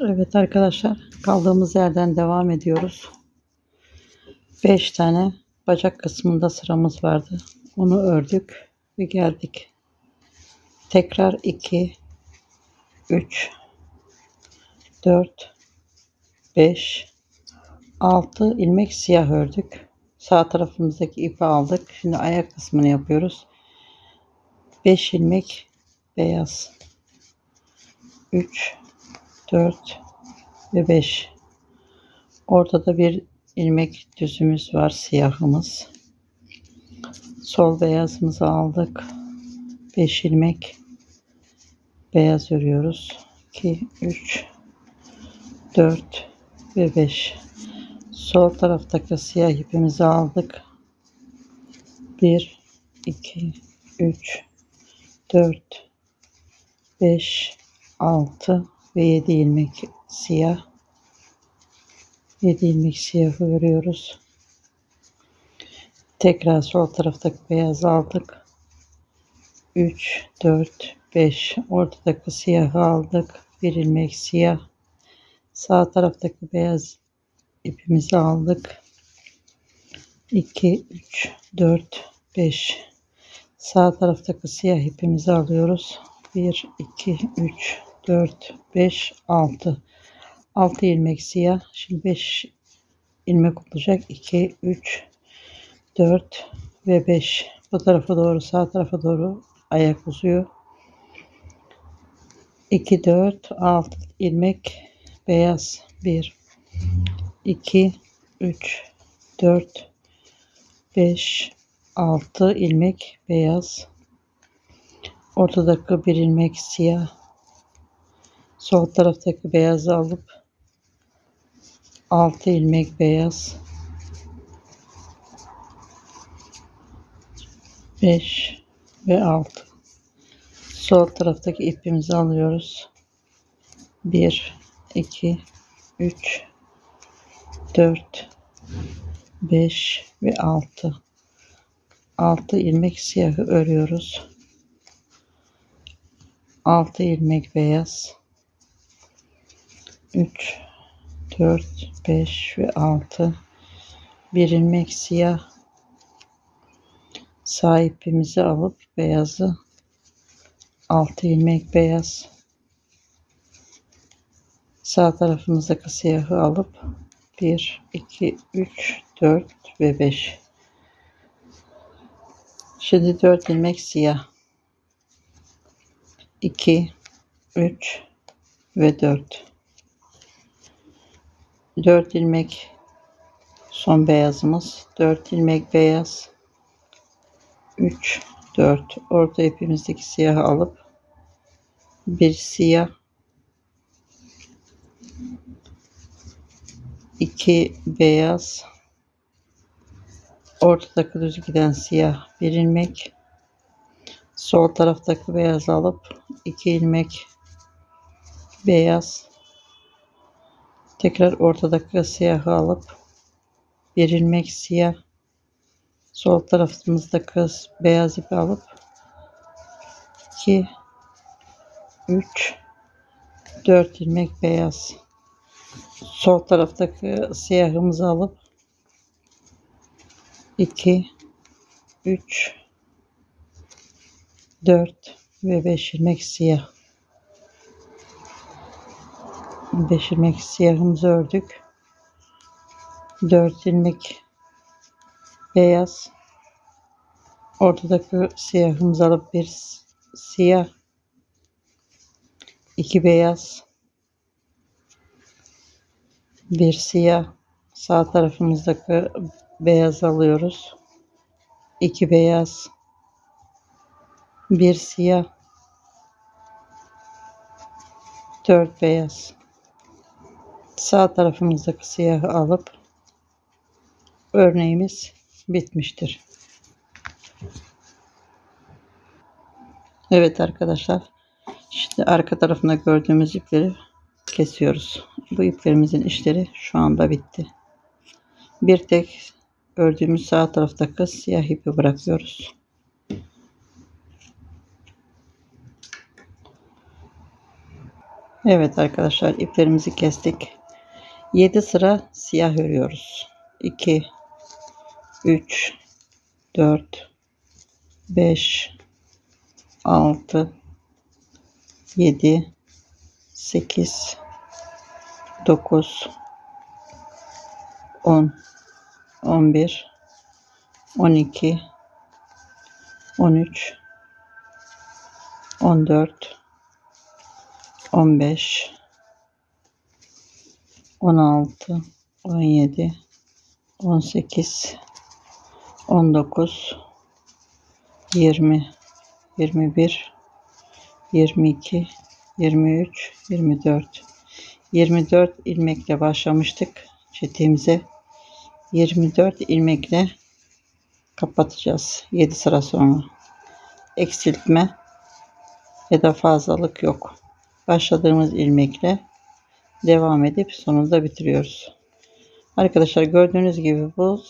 Evet arkadaşlar kaldığımız yerden devam ediyoruz. 5 tane bacak kısmında sıramız vardı. Onu ördük ve geldik. Tekrar 2 3 4 5 6 ilmek siyah ördük. Sağ tarafımızdaki ipi aldık. Şimdi ayak kısmını yapıyoruz. 5 ilmek beyaz. 3 4 ve 5. Ortada bir ilmek düzümüz var siyahımız. Sol beyazımızı aldık. 5 ilmek beyaz örüyoruz. 2 3 4 ve 5. Sol taraftaki siyah ipimizi aldık. 1 2 3 4 5 6 ve 7 ilmek siyah 7 ilmek siyah örüyoruz. Tekrar sol taraftaki beyaz aldık. 3 4 5 ortadaki siyahı aldık. Bir ilmek siyah. Sağ taraftaki beyaz ipimizi aldık. 2 3 4 5 Sağ taraftaki siyah ipimizi alıyoruz. 1 2 3 4 5 6 6 ilmek siyah. Şimdi 5 ilmek olacak. 2 3 4 ve 5 bu tarafa doğru sağ tarafa doğru ayak uzuyor. 2 4 6 ilmek beyaz 1 2 3 4 5 6 ilmek beyaz. Ortadaki bir ilmek siyah Sol taraftaki beyazı alıp 6 ilmek beyaz. 5 ve 6 sol taraftaki ipimizi alıyoruz. 1 2 3 4 5 ve 6 6 ilmek siyahı örüyoruz. 6 ilmek beyaz 3 4 5 ve 6 bir ilmek siyah sağ ipimizi alıp beyazı. 6 ilmek beyaz. Sağ tarafımızdaki siyahı alıp 1 2 3 4 ve 5 şimdi 4 ilmek siyah. 2 3 ve 4 4 ilmek son beyazımız. 4 ilmek beyaz. 3 4 orta ipimizdeki siyahı alıp bir siyah. 2 beyaz. Ortadaki düz giden siyah bir ilmek. Sol taraftaki beyaz alıp 2 ilmek beyaz Tekrar ortadaki siyahı alıp bir ilmek siyah. Sol tarafımızdaki beyaz ipi alıp 2 3 4 ilmek beyaz. Sol taraftaki siyahımızı alıp 2 3 4 ve 5 ilmek siyah 5 ilmek siyahımızı ördük. 4 ilmek beyaz. Ortadaki siyahımızı alıp bir siyah. 2 beyaz. Bir siyah. Sağ tarafımızdaki beyaz alıyoruz. 2 beyaz. Bir siyah. 4 beyaz sağ tarafımızdaki siyahı alıp örneğimiz bitmiştir. Evet arkadaşlar. Şimdi arka tarafında gördüğümüz ipleri kesiyoruz. Bu iplerimizin işleri şu anda bitti. Bir tek ördüğümüz sağ taraftaki siyah ipi bırakıyoruz. Evet arkadaşlar iplerimizi kestik. 7 sıra siyah örüyoruz. 2 3 4 5 6 7 8 9 10 11 12 13 14 15 16 17 18 19 20 21 22 23 24 24 ilmekle başlamıştık çetiğimize. 24 ilmekle kapatacağız 7 sıra sonra. Eksiltme ya da fazlalık yok. Başladığımız ilmekle devam edip sonunda bitiriyoruz. Arkadaşlar gördüğünüz gibi bu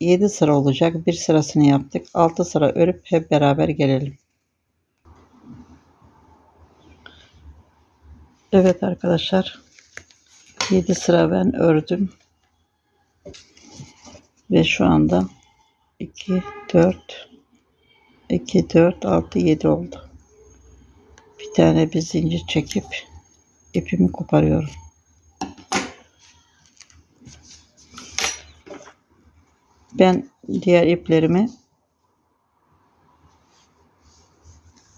7 sıra olacak. Bir sırasını yaptık. 6 sıra örüp hep beraber gelelim. Evet arkadaşlar. 7 sıra ben ördüm. Ve şu anda 2 4 2 4 6 7 oldu. Bir tane bir zincir çekip ipimi koparıyorum. Ben diğer iplerimi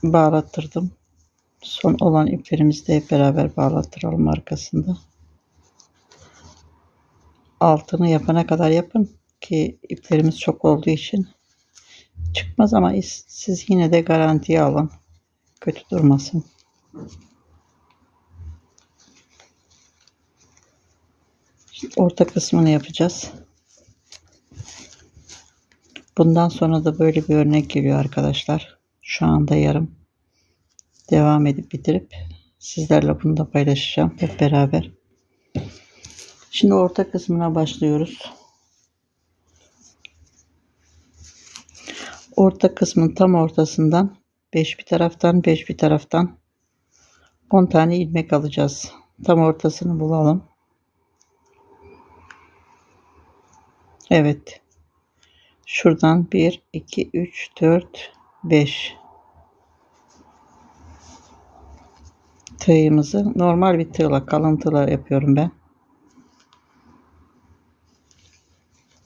bağlattırdım. Son olan iplerimizi de hep beraber bağlattıralım arkasında. Altını yapana kadar yapın ki iplerimiz çok olduğu için. Çıkmaz ama siz yine de garantiye alın. Kötü durmasın orta kısmını yapacağız bundan sonra da böyle bir örnek geliyor arkadaşlar şu anda yarım devam edip bitirip sizlerle bunu da paylaşacağım hep beraber Şimdi orta kısmına başlıyoruz. Orta kısmın tam ortasından 5 bir taraftan 5 bir taraftan 10 tane ilmek alacağız. Tam ortasını bulalım. Evet. Şuradan 1 2 3 4 5 tığımızı normal bir tığla kalın tığla yapıyorum ben.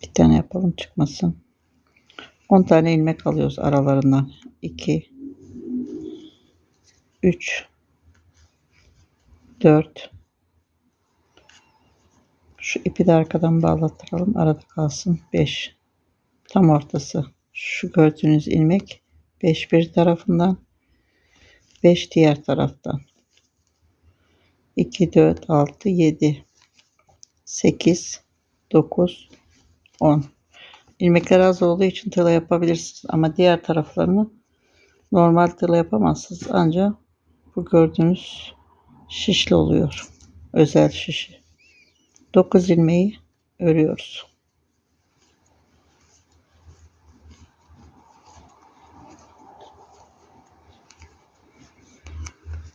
Bir tane yapalım çıkmasın. 10 tane ilmek alıyoruz aralarından. 2 3 4 Şu ipi de arkadan bağlattıralım. Arada kalsın. 5 Tam ortası. Şu gördüğünüz ilmek 5 bir tarafından 5 diğer taraftan. 2 4 6 7 8 9 10 ilmekler az olduğu için tığla yapabilirsiniz ama diğer taraflarını normal tığla yapamazsınız ancak bu gördüğünüz şişli oluyor özel şişi 9 ilmeği örüyoruz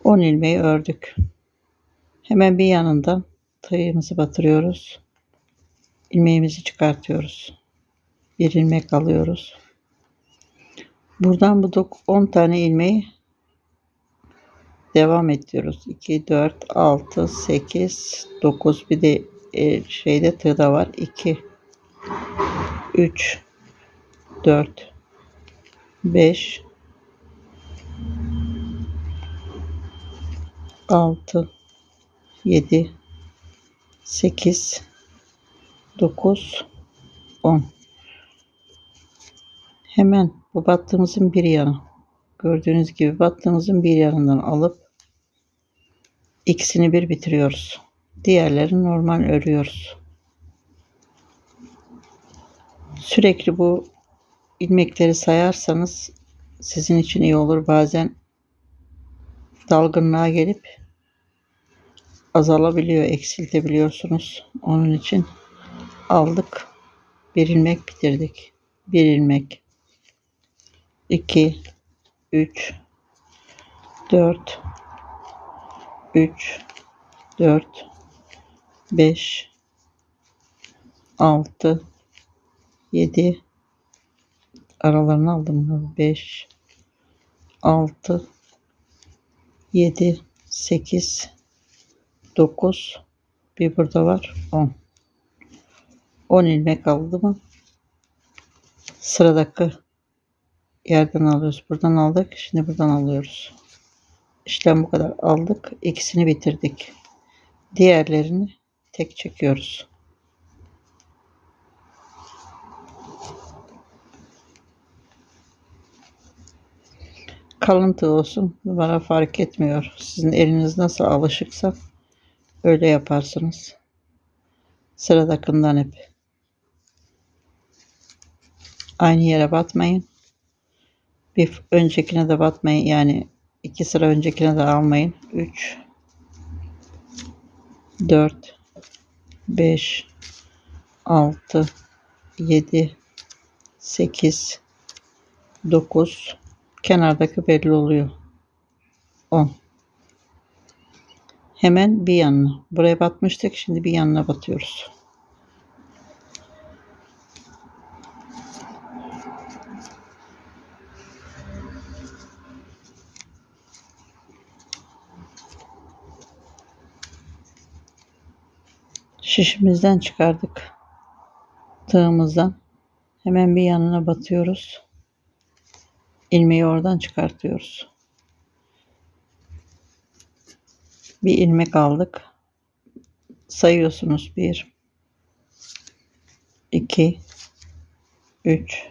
On ilmeği ördük. Hemen bir yanından tığımızı batırıyoruz ilmeğimizi çıkartıyoruz. Bir ilmek alıyoruz. Buradan bu 10 tane ilmeği devam ediyoruz. 2, 4, 6, 8, 9 bir de e, şeyde tığda var. 2, 3, 4, 5, 6, 7, 8, 9 10 hemen bu battığımızın bir yanı. Gördüğünüz gibi battığımızın bir yanından alıp ikisini bir bitiriyoruz diğerlerini normal örüyoruz sürekli bu ilmekleri sayarsanız sizin için iyi olur bazen dalgınlığa gelip azalabiliyor eksiltebiliyorsunuz onun için aldık. Bir ilmek bitirdik. Bir ilmek. 2 3 4 3 4 5 6 7 aralarını aldım 5 6 7 8 9 bir burada var. 10 10 ilmek aldı mı? Sıradaki yerden alıyoruz. Buradan aldık. Şimdi buradan alıyoruz. İşlem bu kadar. Aldık. İkisini bitirdik. Diğerlerini tek çekiyoruz. Kalıntı olsun bana fark etmiyor. Sizin eliniz nasıl alışıksa öyle yaparsınız. Sıradakından hep. Aynı yere batmayın. Bir öncekine de batmayın. Yani iki sıra öncekine de almayın. 3 4 5 6 7 8 9 kenardaki belli oluyor. 10 hemen bir yanına. Buraya batmıştık şimdi bir yanına batıyoruz şişimizden çıkardık. Tığımızdan. Hemen bir yanına batıyoruz. İlmeği oradan çıkartıyoruz. Bir ilmek aldık. Sayıyorsunuz. 1 2 3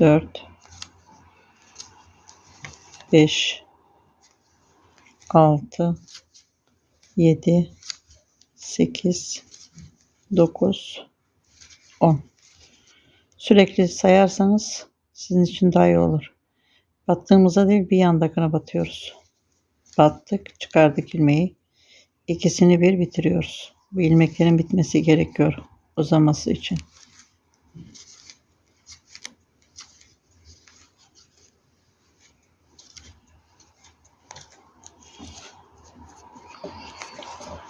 4 5 6 7 8 9 10 sürekli sayarsanız sizin için daha iyi olur. Battığımızda değil bir yandakine batıyoruz. Battık çıkardık ilmeği. İkisini bir bitiriyoruz. Bu ilmeklerin bitmesi gerekiyor uzaması için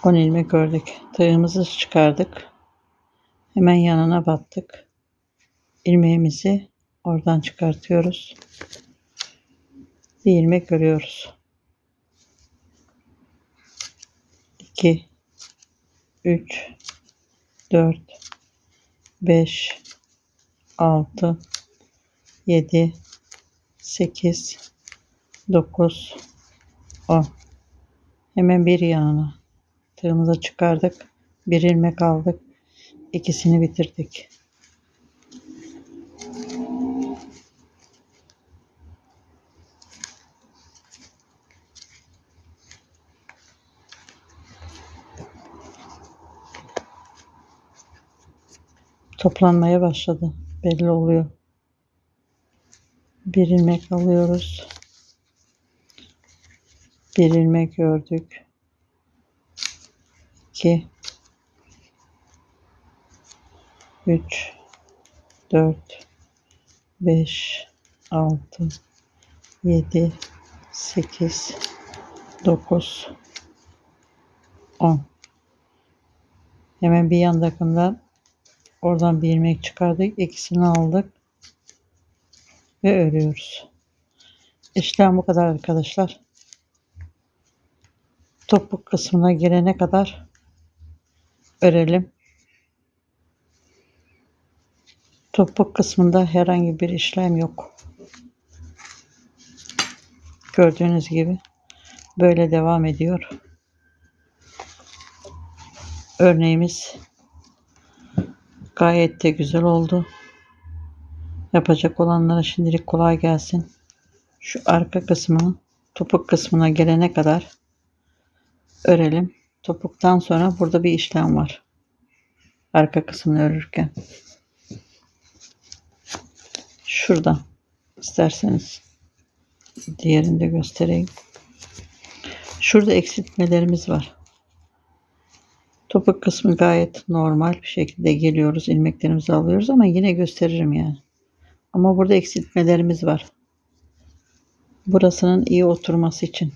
On ilmek ördük. Tığımızı çıkardık. Hemen yanına battık. İlmeğimizi oradan çıkartıyoruz. Bir ilmek örüyoruz. 2 3 4 5 6 7 8 9 10 hemen bir yanına tığımızı çıkardık. Bir ilmek aldık. İkisini bitirdik. Toplanmaya başladı. Belli oluyor. Bir ilmek alıyoruz. Bir ilmek ördük 2 3 4 5 6 7 8 9 10 hemen bir yandakinden oradan bir ilmek çıkardık ikisini aldık ve örüyoruz. İşlem bu kadar arkadaşlar. Topuk kısmına gelene kadar örelim. Topuk kısmında herhangi bir işlem yok. Gördüğünüz gibi böyle devam ediyor. Örneğimiz gayet de güzel oldu. Yapacak olanlara şimdilik kolay gelsin. Şu arka kısmını topuk kısmına gelene kadar örelim. Topuktan sonra burada bir işlem var. Arka kısmını örürken. Şurada isterseniz diğerini de göstereyim. Şurada eksiltmelerimiz var. Topuk kısmı gayet normal bir şekilde geliyoruz. ilmeklerimizi alıyoruz ama yine gösteririm yani. Ama burada eksiltmelerimiz var. Burasının iyi oturması için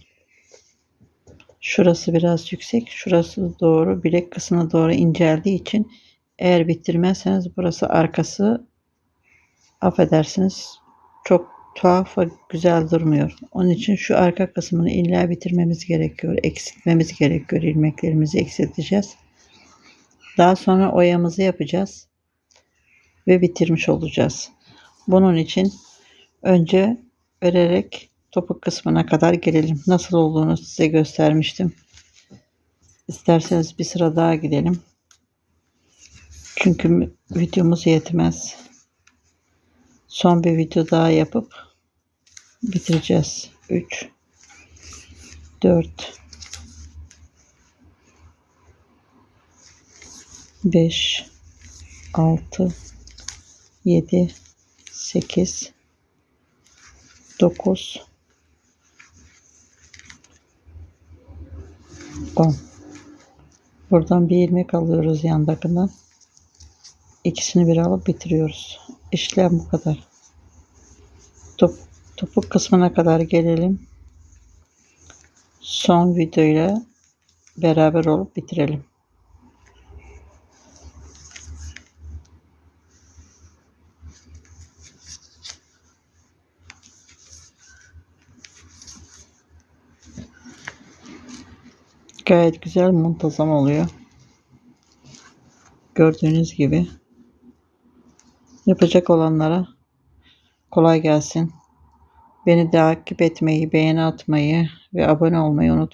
Şurası biraz yüksek. Şurası doğru bilek kısmına doğru inceldiği için eğer bitirmezseniz burası arkası affedersiniz çok tuhaf ve güzel durmuyor. Onun için şu arka kısmını illa bitirmemiz gerekiyor. Eksiltmemiz gerekiyor. ilmeklerimizi eksilteceğiz. Daha sonra oyamızı yapacağız. Ve bitirmiş olacağız. Bunun için önce örerek topuk kısmına kadar gelelim. Nasıl olduğunu size göstermiştim. İsterseniz bir sıra daha gidelim. Çünkü videomuz yetmez. Son bir video daha yapıp bitireceğiz. 3 4 5 6 7 8 9 10 Buradan bir ilmek alıyoruz yandakinden. İkisini bir alıp bitiriyoruz. İşlem bu kadar. Top, topuk kısmına kadar gelelim. Son videoyla beraber olup bitirelim. Gayet güzel muntazam oluyor. Gördüğünüz gibi. Yapacak olanlara kolay gelsin. Beni takip etmeyi, beğeni atmayı ve abone olmayı unutmayın.